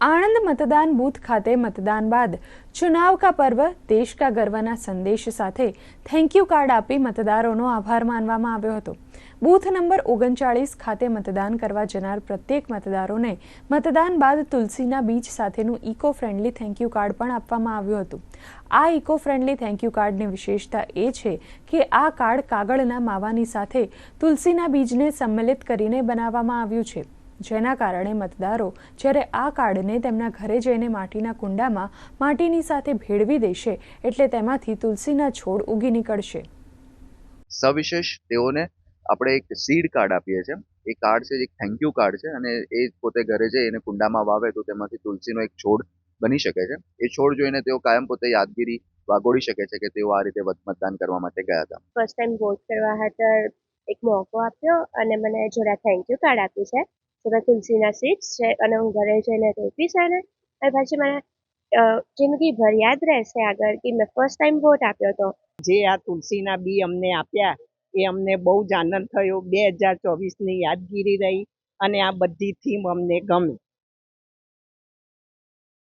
આણંદ મતદાન બૂથ ખાતે મતદાન બાદ ચુનાવ કા પર્વ દેશ કા ગર્વના સંદેશ સાથે થેન્ક યુ કાર્ડ આપી મતદારોનો આભાર માનવામાં આવ્યો હતો. બૂથ નંબર ઓગણચાળીસ ખાતે મતદાન કરવા જનાર પ્રત્યેક મતદારોને મતદાન બાદ તુલસીના બીજ સાથેનું eco friendly thank you card પણ આપવામાં આવ્યું હતું. આ ઇકો ફ્રેન્ડલી થેન્ક યુ કાર્ડની વિશેષતા એ છે કે આ કાર્ડ કાગળના માવાની સાથે તુલસીના બીજને સંમેલિત કરીને બનાવવામાં આવ્યું છે. જેના કારણે મતદારો જ્યારે આ કાર્ડને તેમના ઘરે જઈને માટીના કુંડામાં માટીની સાથે ભેળવી દેશે એટલે તેમાંથી તુલસીના છોડ ઉગી નીકળશે. સવિશેષ તેઓને આપણે એક સીડ કાર્ડ આપીએ છીએ. એ કાર્ડ છે એક થેન્ક યુ કાર્ડ છે અને એ પોતે ઘરે જઈ એને કુંડામાં વાવે તો તેમાંથી તુલસીનો એક છોડ બની શકે છે. એ છોડ જોઈને તેઓ કાયમ પોતે યાદગીરી વાગોળી શકે છે કે તેઓ આ રીતે મત- મતદાન કરવા માટે ગયા હતા. ફર્સ્ટ ટાઈમ વોટ કરવા હતા એક મોકો આપ્યો અને મને જોડા થેન્ક યુ કાર્ડ આપ્યું છે. તો તુલસીના સીડ્સ છે અને હું ઘરે જઈને રોપીશ આને. અને પછી મને જિંદગી જિંદગીભર યાદ રહેશે આગળ કે મેં ફર્સ્ટ ટાઈમ વોટ આપ્યો હતો જે આ તુલસીના બી અમને આપ્યા, એ અમને બહુ જ આનંદ થયો. બે હજાર ચોવીસની યાદગીરી રહી અને આ બધી થીમ અમને ગમી.